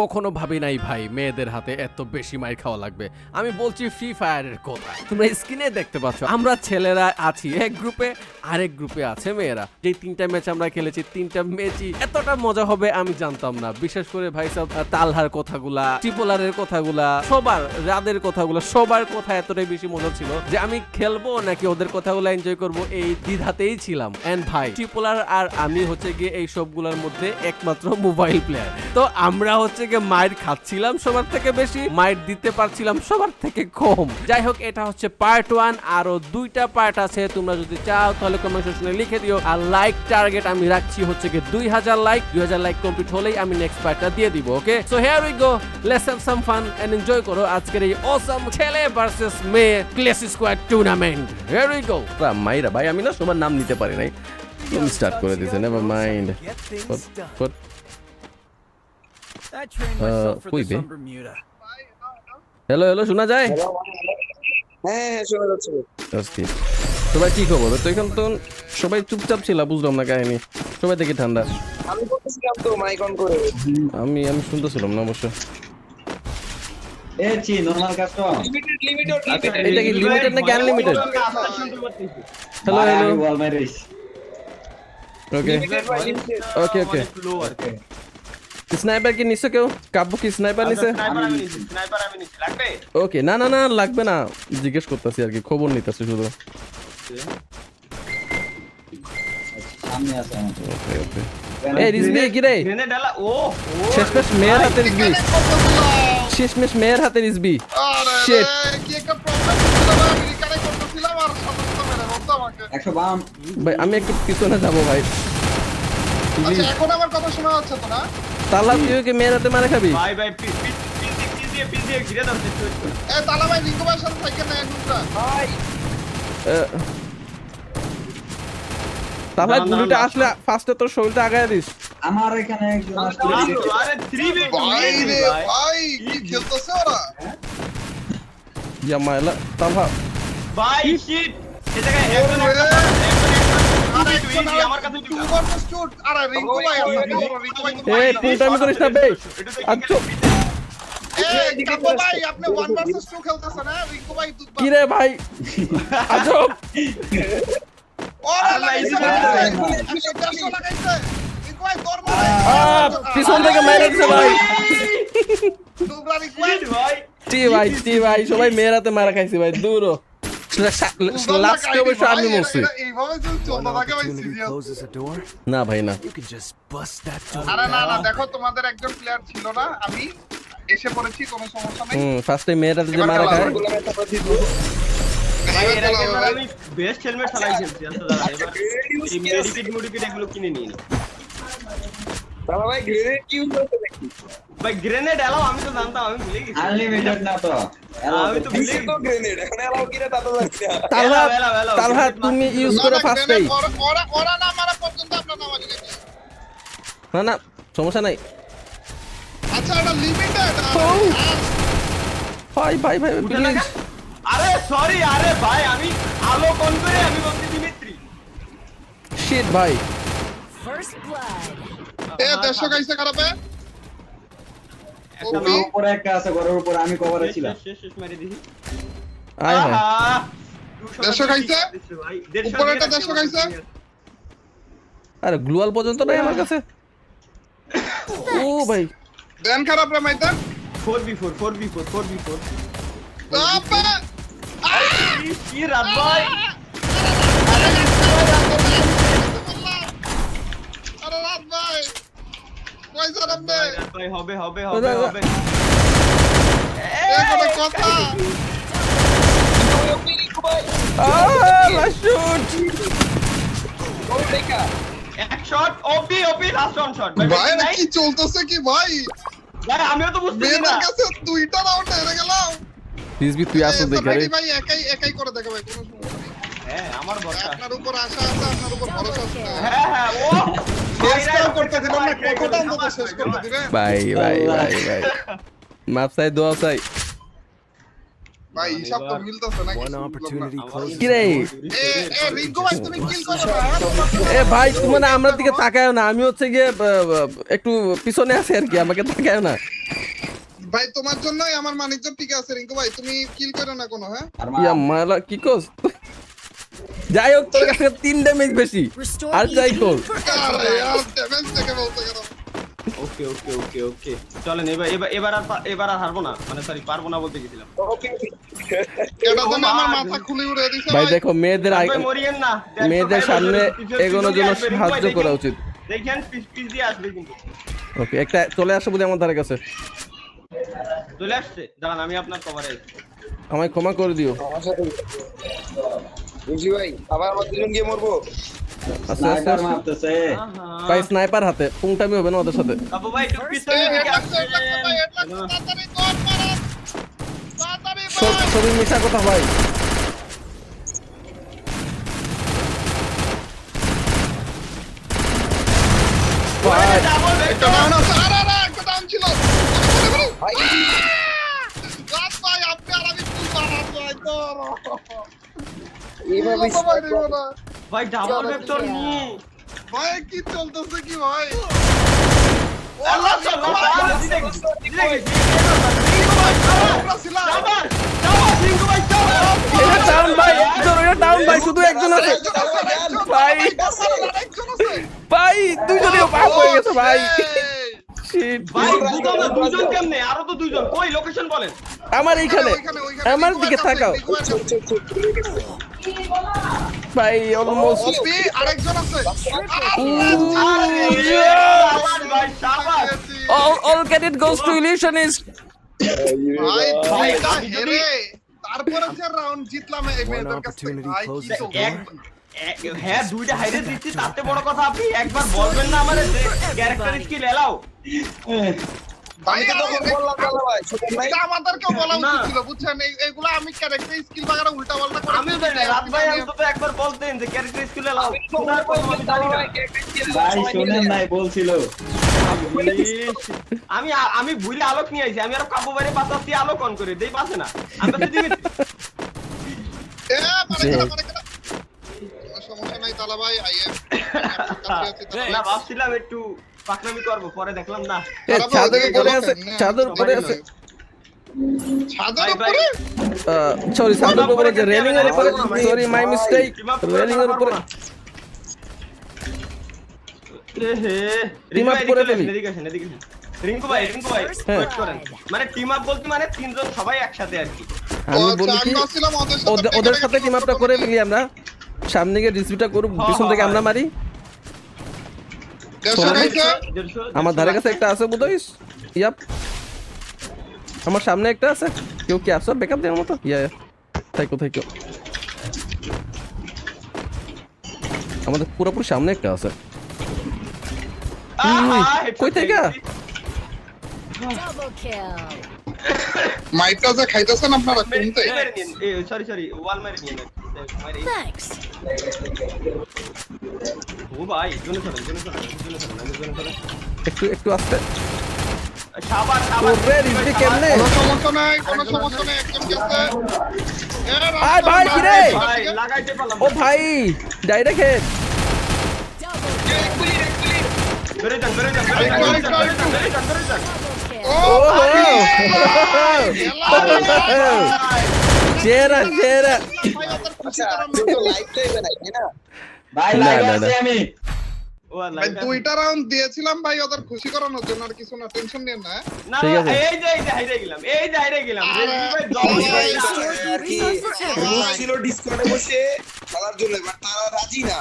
কখনো ভাবি নাই, ভাই, মেয়েদের হাতে এত বেশি মাইর খাওয়া লাগবে। আমি বলছি ফ্রি ফায়ারের কথা তোমরা স্ক্রিনে দেখতে পাচ্ছ, আমরা ছেলেরা আছি, এক গ্রুপে, আরেক গ্রুপে আছে মেয়েরা। যে তিনটা ম্যাচ আমরা খেলেছি, তিনটা ম্যাচই এতটা মজা হবে আমি জানতাম না। বিশেষ করে ভাই সব তালহার কথাগুলা ট্রিপোলারের কথাগুলা, সবার, রাদের কথাগুলা, সবার কথা এতটাই বেশি মজা ছিল যে আমি খেলব নাকি ওদের কথাগুলো এনজয় করব এই দ্বিধাতেই ছিলাম। এন্ড ভাই ট্রিপোলার আর আমি হচ্ছে গিয়ে এই সবগুলোর মধ্যে একমাত্র মোবাইল প্লেয়ার তো আমরা হচ্ছে গিয়ে মাইর খাচ্ছিলাম সবার থেকে বেশি মাইর দিতে পারছিলাম সবার থেকে কম। যাই হোক এটা হচ্ছে পার্ট ওয়ান আরও দুইটা পার্ট আছে তোমরা যদি চাও তাহলে কমেন্ট সেকশনে লিখে দিও। আর লাইক টার্গেট আমি রাখছি হচ্ছে গিয়ে দুই হাজার লাইক দুই হাজার লাইক কমপ্লিট হলেই আমি নেক্সট পার্টটা দিয়ে দিব okay so here we go let's have some fun and enjoy করো আজকের এই অসাম ছেলে ভার্সেস মেয়ে clash squad tournament here we go মাইরা ভাই আমি না সবার নাম নিতে পারি নাই। তুমি স্টার্ট করে দিয়েছে নেভার মাইন্ড কই বে? হ্যালো হ্যালো শোনা যায়? হ্যাঁ হ্যাঁ শোনা যাচ্ছে। অস্থির সবাই কি খবর? তো এখন তো সবাই চুপচাপ ছিল বুঝলাম না কাহিনী। সবাই দেখি ঠান্ডা। আমি বলতেছিলাম তো মাইক অন করে। আমি আমি শুনতেছিলাম না অবশ্য। এ চি নরমাল কাস্টম লিমিটেড লিমিটেড এটা কি লিমিটেড নাকি unlimited hello hello okay okay okay sniper কি নিছো কেউ? কাব্য কি স্নাইপার নিছে? ওকে না না না লাগবে না। জিজ্ঞেস করতেছি আর কি খবর নিতেছি শুধু। সামনে আছে আমাদের ওকে ওকে এই রিজবি কি রে শেষমেশ মেয়ের হাতে রিজবি শেষমেশ মেয়ের হাতে রিজবি. ভাই আমি একটু পিছনে যাব ভাই। আচ্ছা এখন আমার কথা শোনা যাচ্ছে তো না? তালা তুই কি মেয়ের হাতে মারা খাবি? ভাই ভাই ঘিরে দাও এ তালা ভাই রিঙ্কু ভাইয়ের সাথে থাকে না নুনটা আহ, তাহলে গুলিটা আসলে ফার্স্টে তোর শরীরটা আগায় দিস। আমার এখানে একজন আসছে আরে 3 বিট ভাই রে ভাই। কি খেলতেছে ওরা? ইয়া মাইলা তালহা। ভাই শিট জায়গায় একজন ওরে। এই ফুল টাইম করিস না বে আচ্ছা। এ ভাই আজব। পিছন থেকে মেরে দিছে ভাই। টি ভাই। টি ভাই সবাই মেয়েরাতে মারা খাইছে ভাই দূর লাস্টে অবশ্য আমি মরছি না ভাই না you can just bust that door আরে না না. দেখো তোমাদের একজন প্লেয়ার ছিল না আমি এসে পড়েছি কোনো সমস্যা নেই। হুম ফার্স্টে মেয়ের যে মারা খায় ভাই এর আগে খেলা এবার হবে। আমি বেস্ট হেলমেট চালাই খেলছি আচ্ছা দাঁড়া এবার এই মেডিকেট মেডিকেট এগুলো কিনে নিই না। তাহলে ভাই গ্রেনেড কি ইউজ করতে দেখি ভাই গ্রেনেড এলাও আমি তো জানতাম আমি ভুলে গেছি। আনলিমিটেড না তো আমি তো ভুলে তো গেছি। গ্রেনেড এখন এলাও কিনা তা তো জানি না তালহা। তালহা তুমি ইউজ করো grenade ওরা- ওরা ওরা না মারা পর্যন্ত আপনার নামাজ নাকি না না সমস্যা নাই। আচ্ছা এটা লিমিটেড ভাই ভাই ভাই প্লিজ আরে সরি আরে ভাই আমি আলো কোন করে আমি বলছি দিমিত্রি শিট ভাই। এ দেড়শো গাইছে খারাপে? একটা ওপি লোক উপরে একটা আছে ঘরের উপরে আমি কভারে ছিলাম। শেষ, শেষ, শেষ দিছি আয় হায়। দেড়শো খাইছে? দিচ্ছে ভাই, দেড়শো উপরে একটা দেড়শো খাইছে? আরে গ্লুয়াল পর্যন্ত নাই আমার কাছে? ও ভাই। দেন খারাপ রে মাইতা 4v4, 4v4, 4v4 আপা ইস, কি রাত ভাই আরে রাত ভাই পয়সা রাখবে রাত ভাই হবে হবে হবে হবে এ কোনো কথা আহ লাস্ট শুট এক shot OP OP last one shot ভাই কি চলতেছে কি? ভাই ভাই আমিও তো বুঝতেছি না। কাছে দুইটা রাউন্ড হেরে গেলাম। রিজবি তুই আসো দেখে রে। ভাই একাই একাই করে দেখো ভাই কোনো সমস্যা নেই। হ্যাঁ আমার ভরসা আপনার উপর আশা আছে আপনার উপর ভরসা আছে। হ্যাঁ হ্যাঁ ও। ভাই ভাই ভাই ভাই। মাপ চাই দোয়া চাই। ভাই হিসাব তো মিলতেছে না One কিছু opportunity কি রে এ এ রিঙ্কু ভাই তুমি কিল করো হ্যাঁ? এ ভাই তুমি না আমার দিকে তাকায় না। আমি হচ্ছে গিয়ে একটু পিছনে আছি আর কি আমাকে তাকায় না। ভাই তোমার জন্যই আমার মানিজ্য ঠিক আছে রিঙ্কু ভাই তুমি কিল করো না কোনো হ্যাঁ? ইয়া মালা কি কোস? যাই হোক তোর কাছে তিন ড্যামেজ বেশি। আর যাই গেল। ওকে ওকে ওকে ওকে চলেন এবার এবার এবার আর এবার আর হারবো না। মানে সরি পারব না বলতে গেছিলাম। এটা তো না আমার মাথা খুলে উড়ে দিছে ভাই দেখো মেয়েদের মেয়েদের সামনে এগোনোর জন্য সাহায্য করা উচিত। দেখেন পিস পিস দিয়ে আসবে কিন্তু। ওকে একটা চলে আসো বুঝি আমার ধারে কাছে। চলে আসছে। দাঁড়ান আমি আপনার কভারে আমায় ক্ষমা করে দিও। আমার বুঝি ভাই? আবার আমার দুজন গিয়ে মরবো? স্নাইপার। মারতেছে। ভাই স্নাইপার হাতে পুংটামি হবে না ওদের সাথে? ভাই একটু পিছনে দিকে সব- সবই মিশা কথা ভাই। আপনি আর আমি এইভাবে ভাই ডাবল ভেক্টর ভাই কি চলতেছে কি ভাই আল্লাহ ভাই শুধু একজন আছে ভাই ভাই হয়ে গেছে ভাই আমার এইখানে আমার দিকে কাছে। ভাই অলমোস্ট ওপি, আরেকজন আছে। All all credit goes to illusionist. ভাই ভাই, দুইটা আমি যদি- হেরে। তারপরে যে রাউন্ড জিতলাম এই মেয়েদের কাছ থেকে। ভাই হ্যাঁ দুইটা হাইরে দিচ্ছি তাতে বড় কথা আপনি একবার বলবেন না আমাদের ক্যারেক্টার স্কিল এলাও। আমি তো তখন আরে, বললাম দাদা ভাই শোনেন নাই এটা আমাদেরকেও বলা উচিত ছিল বুঝছেন? এই- আমি ক্যারেক্টার স্কিল বাগারে উল্টা পাল্টা করে আমিও রাত ভাই অন্তত একবার বলতেন যে ক্যারেক্টার স্কিল এলাও আমি তো করলাম দাদা ভাই ক্যারেক্টার স্কিল ভাই সবাই মিলে শোনেন নাই বলছিল। আমি আমি ভুলে আলোক নিয়ে আইছি আমি আর কাবু বাইরে পাতাচ্ছি আলোক অন করে দেই পাচ্ছে না। আমি তো দিদি এ, মানে কেনা, মানে কেনা। কোনো সমস্যা নাই তালা ভাই আই এম না ভাবছিলাম একটু পাকনামি করব পরে দেখলাম না। এ ছাদের উপরে আছে ছাদের উপরে আছে। ছাদের ভাই, ভাই। উপরে? সরি ছাদের উপরে যে রেলিং এর উপরে সরি মাই মিস্টেক রেলিং এর উপরে এ হে করে ফেলি। এদিকে আসেন এদিকে আসেন। রিঙ্কু ভাই রিঙ্কু ভাই। ওয়েট করেন। মানে টিম আপ বলতে মানে তিনজন সবাই একসাথে আর কি। আমি বলি কি ওদের সাথে ওদের- ওদের সাথে টিম আপটা করে ফেলি আমরা। সামনে গিয়ে ডিসপিটা করুক হ্যাঁ, পিছন থেকে হ্যাঁ, আমরা মারি দেড়শো শোনেন? খাইছে? দেড়শো- আমার ধারে কাছে একটা আছে বোধহয়। ইয়াপ। আমার সামনে একটা আছে। কেউ কি আসো? ব্যাকআপ দেওয়ার মতো? ইয়া ইয়া। তাই কোথায় কেউ আমাদের পুরোপুরি সামনে একটা আছে। কই থেকে? মাইকটা যে খাইতেছেন আপনারা কোনতে sorry, sorry, wall মেরে মেরে- Thanks. ও ভাই, জোনে সরেন, জোনে সরেন, জোনে সরেন, জোনে সরেন। একটু একটু আসতে। সাবাস, সাবাস, ওরে রিজভি কেমনে? কোনো সমস্যা নাই কোনো সমস্যা নাই একজন গেছে আয় ভাই, কি রে? ভাই, লাগাইতে পারলাম ও ভাই ডাইরেক্ট হেড বেরোয় যান. ও, ভাই, আচ্ছা। দুইটা রাউন্ড দিয়েছিলাম ভাই ওদের খুশি করানোর জন্য আর কিছু না টেনশন নিয়ে না ঠিক আছে। এই যে, এই যে হাইরে গেলাম, এই যে হাইরে গেলাম। ছিল ডিসকর্ডে বসে খেলার জন্য তারা রাজি না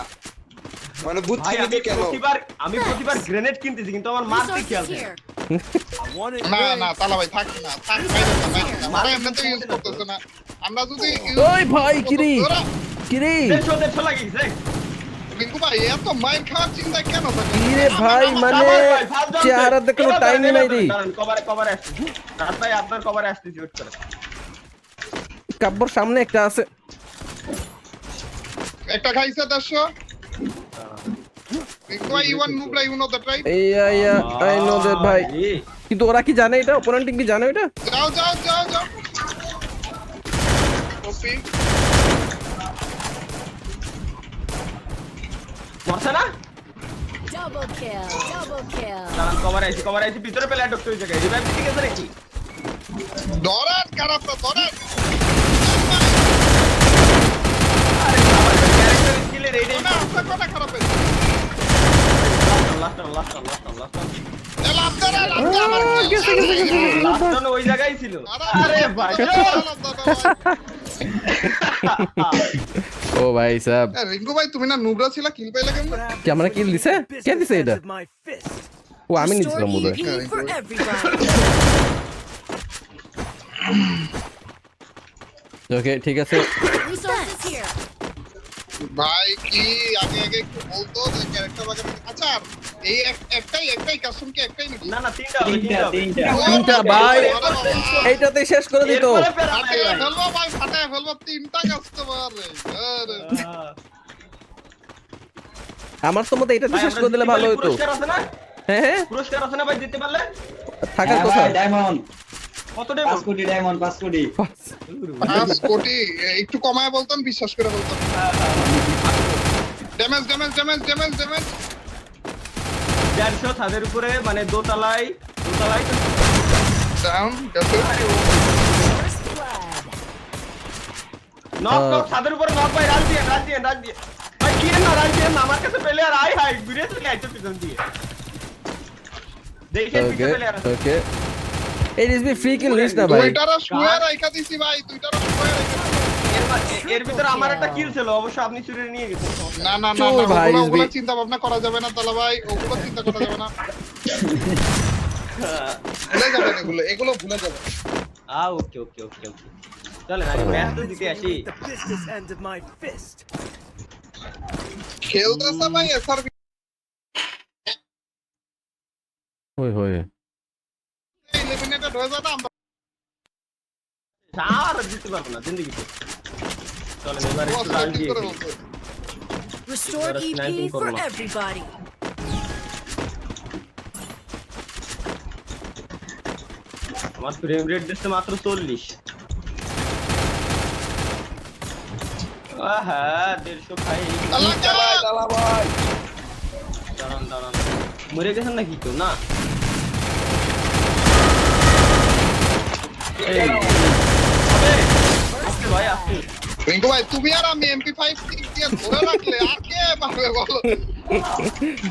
মানে বুঝছি কেন প্রতিবার আমি প্রতিবার গ্রেনেড কিনতেছি কিন্তু আমার মারতে খেয়াল না না তালা ভাই থাক না থাক ভাই মারা এমনিতে ইউজ করতেছে না আমরা যদি ওই ভাই, কিরে? কিরে? ভাই কিরে ভাই মানে চেহারা দেখানো টাইমই নাই রে। কভারে কভারে আসছি ভাই আপনার কভারে আসতেছি ওয়েট করে। কাব্যর সামনে একটা আছে। একটা খাইছে কিন্তু ওরা কি জানে এটা? অপোনেন্ট কি জানে এটা? যাও যাও কপি মরছে না Double kill. Double kill. দাঁড়ান কভার আইছি কভার আইছি ভিতরে পেলে ঢুকতে হয়েছে রিভাইভ দিতে গেছে নাকি? ধরেন খারাপটা ধরেন। আরে বাবা ক্যারেক্টার স্কিলের এইটাই না আপনার কথা খারাপ হয়েছে। লাস্ট লাস্ট লাস্ট লাস্ট ও ভাই সাহেব রিঙ্কু ভাই তুমি না নুবরা ছিল কিল পাইলে কেমন? কি আমরা কিল দিছে? কে দিছে এটা? ও আমি নিছিলাম for everybody. ওকে ঠিক আছে. ভাই কি? আগে আগে একটু বলতো যে ক্যারেক্টার আচ্ছা এই একটাই একটাই কাস্টম কি একটাই নাকি? না না তিনটা তিনটা তিনটা তিনটা। ভাই এইটাতে শেষ করে দিত। ফেলব ভাই ফাটায় ফেলব তিনটা কাস্টমার আরে। আমার তো মতে এটাতে শেষ করে দিলে ভালো হতো পুরস্কার আছে না? হ্যাঁ হ্যাঁ। পুরস্কার আছে না ভাই জিততে পারলে? থাকার হ্যাঁ কথা। ডায়মন্ড কত পাঁচ টাকা কোটি ডায়মন্ড পাঁচ কোটি। পাঁচ কোটি একটু কমায় বলতাম বিশ্বাস করে বলতাম। Damage damage damage damage damage দেড়শো ছাদের উপরে মানে দোতলায় দোতলায় ডাউন গেছে নক নক ছাদের উপরে নক ভাই রাজ দিয়ে রাজ দিয়ে রাজ দিয়ে। ভাই কি না রাজ দিয়ে আমার কাছে পেলে আর আই হাই ঘুরে চলে আইতো পিছন দিয়ে। দেখে পিছন পেলে ওকে এই is be free kill list না ভাই দুইটারও শুয়ে রাইখা দিছি ভাই দুইটারও শুয়ে রাইখা এর ভিতরে আমার একটা কিল ছিল অবশ্য আপনি চুরি নিয়ে গেছেন। না না না ভাই, ওগুলো চিন্তা ভাবনা করা যাবে না তালা ভাই ওগুলো চিন্তা করা যাবে না। ভুলে যাবেন এগুলো এগুলো ভুলে যাবেন। আ ওকে ওকে ওকে ওকে। চলেন আগে ম্যাচ তো দিতে আসি। খেলতেছে ভাই এসআর হই হই এলিমিনেটেড হয়ে যাবে আমরা আর দিতে পারব না জিন্দিগিতে চলেন এবার একটু রান দিয়ে করে খেলি। বলছে Restore EP for everybody. আমার ফ্রেম রেট দিচ্ছে মাত্র চল্লিশ। আহা দেড়শো খাই দাঁড়ান দাঁড়ান। মরে গেছেন নাকি কেউ? না এই, হবে। আস্তে ভাই আস্তে রিঙ্কু ভাই তুমি আর আমি এমপি ফাইভ দিয়ে ধরে রাখলে আর কে পারবে বলো?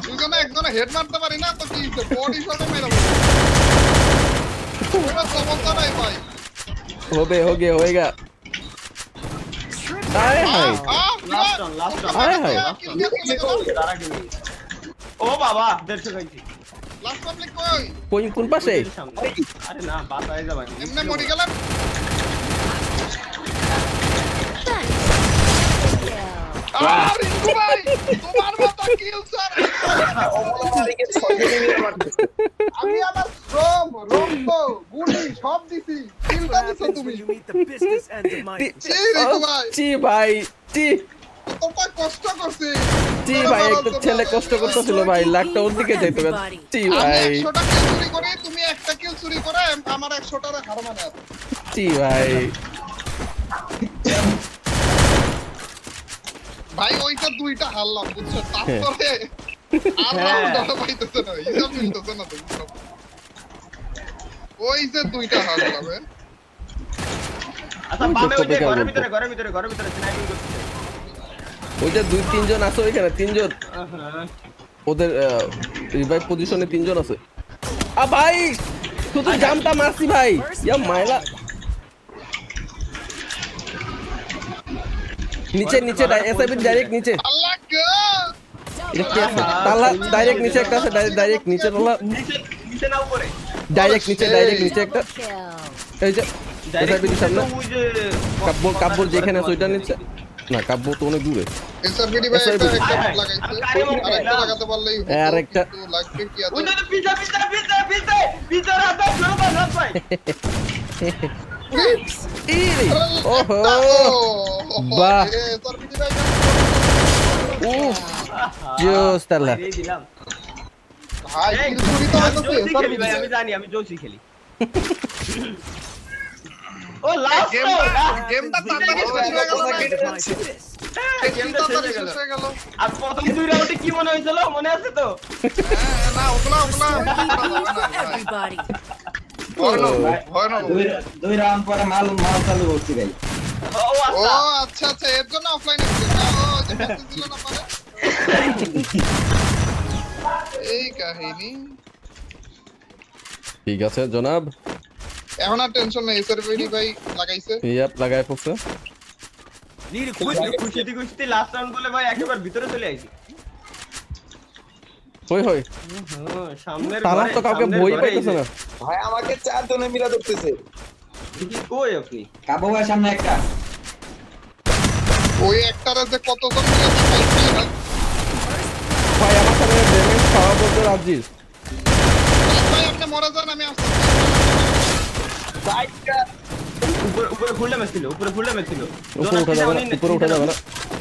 দুজনে একজনে হেড মারতে পারি না তো কি বডি শটে মেরে ওটা সমস্যা নাই ভাই হবে হোগে হয়েগা আরে হাই লাস্ট অন লাস্ট অন আরে হাই ও বাবা 150 খাইছি। লাস্ট পাবলিক কই কোন কোন পাশে। আরে না বাতায় যাবে। এমনি মরে Kill. আর ভাই তোমার মতো কিল স্যার আমি আমার শ্রম রক্ত গুলি সব দিছি। কিলটা দিছো তুমি। রিঙ্কু ভাই ভাই জি জি ভাই একটা ছেলে কষ্ট করতেছিল ভাই লাখটা ওর দিকে যাইতো জি আমি ভাই। চুরি করি তুমি একটা কিল চুরি করে আমার একশোটার হার মানে। জি ভাই। ভাই ওইটা দুইটা হারলাম বুঝছ? হ্যাঁ। তারপরে আর হ্যাঁ। রাউন্ড না হিসাব মিলতেছে না তো ওই যে দুইটা হারলাম আচ্ছা বামে ওই ঘরের ভিতরে ঘরের ভিতরে ঘরের ভিতরে স্নাইপিং করতেছে ওই যে দুই তিনজন আছে ওইখানে তিনজন। ওদের রিভাইভ পজিশনে তিনজন আছে। আ ভাই! শুধু জামটা মারছি ভাই। ইয়া মাইলা। নিচে নিচে এসআইবি ডাইরেক্ট নিচে। তালা ডাইরেক্ট নিচে একটা আছে ডাইরেক্ট নিচে তালা। নিচে নিচে না উপরে। ডাইরেক্ট নিচে ডাইরেক্ট নিচে একটা। এই যে এসআইবি সামনে। যেখানে আছে ওইটা নিচে। না কাব্য তো অনেক দূরে। এসআরবিডি ভাই একটা একটা লাগাইছে? লাগাতে পারলেই হতো, আর একটা- লাগবে কি ওই শুরু কর ভাই। ওহো! বাহ। এসআরবিডি ভাই উফ! জোস তালা ভাই আমি জানি আমি জোসি খেলি। ও লাস্ট গেমটা গেমটা তাড়াতাড়ি শেষ হয়ে গেল কথা না কেটে যাচ্ছে গেমটা তাড়াতাড়ি শেষ হয়ে গেল। আর প্রথম দুই রাউন্ডে কি মনে হয়েছিল? মনে আছে তো? হ্যাঁ, না ওগুলা ওগুলা দুই রাউন্ড পরে মাল মাল চালু করছি ভাই। ও আচ্ছা। আচ্ছা আচ্ছা এর জন্য অফলাইনে ছিল না পারে। এই কাহিনী। ঠিক আছে জনাব। এখন আর টেনশন নেই এসআরবিডি ভাই লাগাইছে। ইয়াপ লাগায় পড়ছে খুশিতে খুশিতে লাস্ট রাউন্ড বলে ভাই একেবারে ভিতরে চলে আইছি। হই হই। সামনের তালা ঘরে- তো কাউকে বই পাইতেছে না। ভাই আমাকে চারজনে মিলা ধরতেছে। কি কই আপনি? কাবু ভাই সামনে একটা। ওই একটারে যে কতজন মিলে না। ভাই আমার সামনে ড্যামেজ খাওয়া বলতে রাজি। ভাই আপনি মরে যান আমি আসছি বাইকটা উপরে উপরে ফুল ড্যামেজ ছিল উপরে ফুল ড্যামেজ ছিল। উপরে উঠা যাবে না উপরে উঠা যাবে না।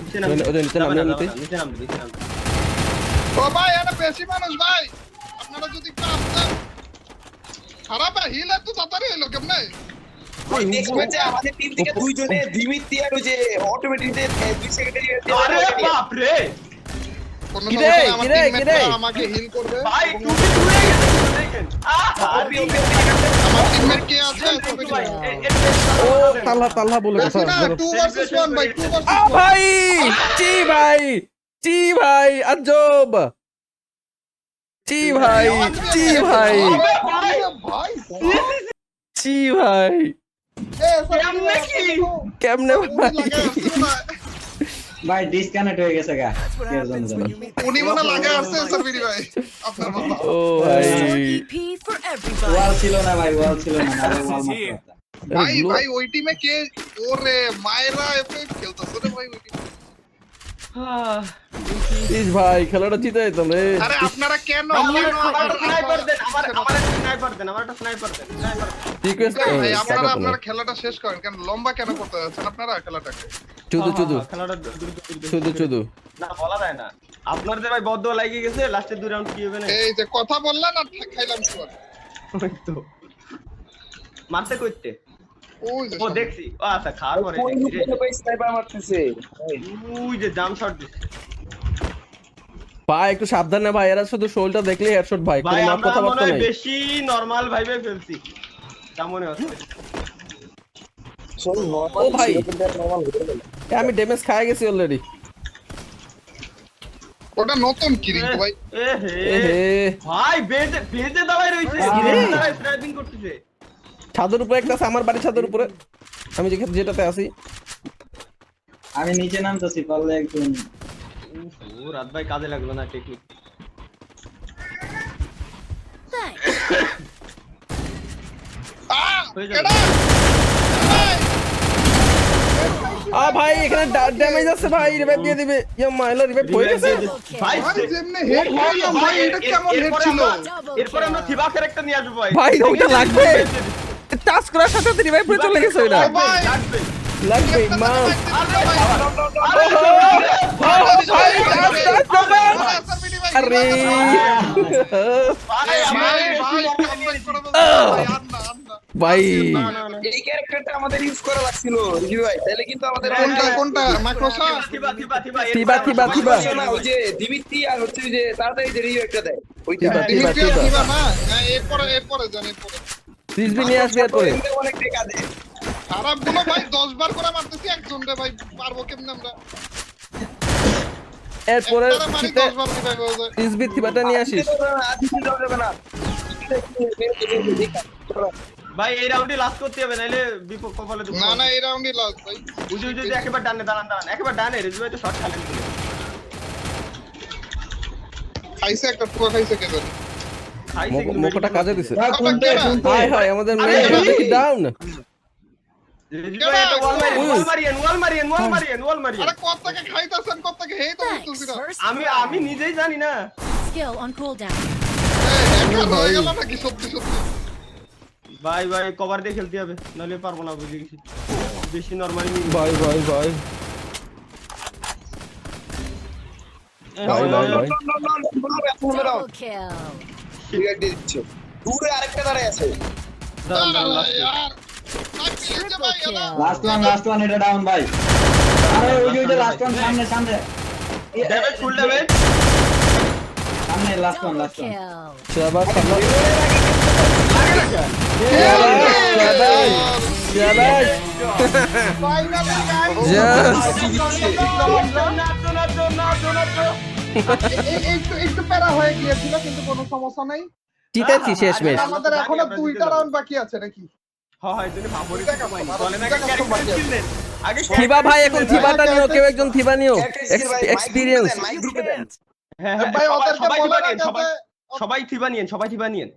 নিচে নামবে, ওই যে নিচে নামবে নিচে। নিচে নামবে, নিচে নামবে। ও ভাই এটা বেশি মানুষ ভাই। আপনারা যদি একটু খারাপ হিল এত তাড়াতাড়ি হইল কেমনে? ওই নেক্সট আমাদের টিম থেকে দুইজনে দিমিত্রি আর যে অটোমেটিক যে দুই সেকেন্ডারি আরে বাপ রে? আমাকে হিল করবে। ভাই টুপি তুলে গেছে দেখেন আহ আরে আমার টিমমেট কে আছে ভাই ভাই? এ- এ- ও তাল্লা তাল্লা বলে কথা টু ভার্সেস ওয়ান ভাই! টু ভার্সেস ভাই ভাই! আজব ভাই! চি ভাই! কেমনে ভাই? ভাই ডিসকানেক্ট হয়ে গেছে গা। কে জন্য জানো উনি মনে লাগে আসছে SRBD ভাই। আপনার মাথা ও ভাই. ওয়াল ছিল না ভাই ওয়াল ছিল না নাহলে ওয়াল মারতে ভাই ভাই ওই টিমে কে? ওরে মায়েরা এফে খেলতেছে রে ভাই ওই টিমে ইস ভাই খেলাটা জিতে যেতাম রে। আরে আপনারা কেন আমার স্নাইপার দেন আমার আমার একটা স্নাইপার দেন আমার একটা স্নাইপার দেন স্নাইপার রিকোয়েস্ট ভাই আপনারা আপনারা খেলাটা শেষ করেন কেন লম্বা কেন করতে যাচ্ছেন আপনারা খেলাটাকে? চুদু চুদু। খেলাটা চুদু চুদু। না বলা যায় না। আপনার যে ভাই বদ্ধ লাগিয়ে গেছে লাস্টের দুই রাউন্ড কি হবে না? এই যে কথা বললেন আর খাইলাম শুয়ার। ওই তো। মারতে কইতে? ও দেখছি। ও আচ্ছা খাওয়ার পরে ভাই স্নাইপার মারতেছে। ওই যে জাম শট দিচ্ছে। পা একটু সাবধানে ভাই। এরা শুধু শোলটা দেখলে হেডশট ভাই। কোনো ভাই মাপ আমরা মনে নাই। বেশি নরমাল ভাইবে ফেলছি। তা মনে হচ্ছে। ও ভাই। আমি ড্যামেজ খাই গেছি অলরেডি ওটা নতুন কি রিঙ্কু ভাই। এ হে। ভাই বেজে বেজে দাঁড়ায় রইছে দাঁড়ায় স্নাইপিং করতেছে। ছাদের উপরে একটা আছে আমার বাড়ির ছাদের উপরে। আমি যেখানে যেটাতে আছি। আমি নিচে নামতেছি পারলে একজন ও রাত ভাই কাজে লাগল না টেকনিক আ ভাই এখানে ড্যামেজ আছে ভাই রিভাইভ দিয়ে দিবে। ইয়া মাইলা রিভাইভ হয়ে গেছে? ভাই যেমনে হেড ভাই এটা কেমন হেড ছিল? এরপরে আমরা থিবা ক্যারেক্টার নিয়ে আসব ভাই। ভাই, ওটা লাগবে। টাচ করার সাথে সাথে রিভাইভ হয়ে চলে গেছে ওইটা লাগবে মা আরে ভাই ভাই, ভাই ভাই ভাই ভাই ভাই এই ক্যারেক্টারটা আমাদের ইউজ করা লাগছিল রিজু ভাই তাহলে কিন্তু আমাদের কোনটা কোনটা মাইক্রোসা থিবা থিবা থিবা থিবা, থিবা, থিবা। ওই যে দিমিত্রি আর হচ্ছে যে তাড়াতাড়ি যে রিভিউ একটা দেয় ওইটা থিবা, থিবা, থিবা। না হ্যাঁ, এরপরে এরপরে জানি এরপরে রিজবি নিয়ে আসবে এরপরে। অনেক টেকা দেয় খারাপগুলো ভাই দশ বার করে মারতেছি একজন রে ভাই পারব কেমনে আমরা? এরপরে একবারে মারি শীতে দশ বার রিভাইভ যায়। রিজবি থিবাটা নিয়ে আসিস। আদিতে যাওয়া যাবে না ভাই এই রাউন্ডে লাস্ট করতে হবে নাইলে বিপদ কপালে না না এই রাউন্ডই লাস্ট ভাই। উজু উজু যে ডানে দাঁড়ান দাঁড়ান। একেবারে ডানে রেজু ভাই তো শর্ট খেলেন। খাইছে একটা খাইছে কে জানি। খাইছে কিন্তু মোকোটা কাজে দিছে হাই হাই আমাদের মেন কি ডাউন রেজু ভাই একটা ওয়াল মারিয়েন ওয়াল মারিয়েন ওয়াল মারিয়েন ওয়াল মারিয়েন ওয়াল মারিয়েন আরে কত থেকে খাইতাছেন কত থেকে হেই তো Thanks. বুঝতেছি না First আমি. আমি নিজেই জানি না হয়ে ভাই ভাই কভার দিয়ে খেলতে হবে নাহলে পারব না বুঝে গেছি বেশি নরমালি ভাই ভাই ভাই ভাই ভাই ভাই Double kill. দূরে আরেকটা দাঁড়ায় আছে। দাঁড়ান দাঁড়ান লাস্ট ওয়ান লাস্ট ওয়ান এটা ডাউন ভাই। আরে ওই ওই লাস্ট ওয়ান সামনে সামনে। ড্যামেজ ফুল ড্যামেজ সামনে last one last one Kill. শাবাশ শাবাশ ফাইনালি গাইস একটু একটু প্যারা হয়ে গিয়েছিল কিন্তু কোনো সমস্যা নাই। জিতেছি শেষমেশ আমাদের এখনও দুইটা রাউন্ড বাকি আছে নাকি? থিবা ভাই এখন থিবাটা নিও কেউ একজন থিবা নিও। এক্সপিরিয়েন্স মাইক গ্রুপে দেন, মাইক গ্রুপে দেন। হ্যাঁ হ্যাঁ ভাই সবাই- ওদেরকে সবাই বলে থিবা সবাই সবাই থিবা নিয়েন সবাই থিবা নিয়েন।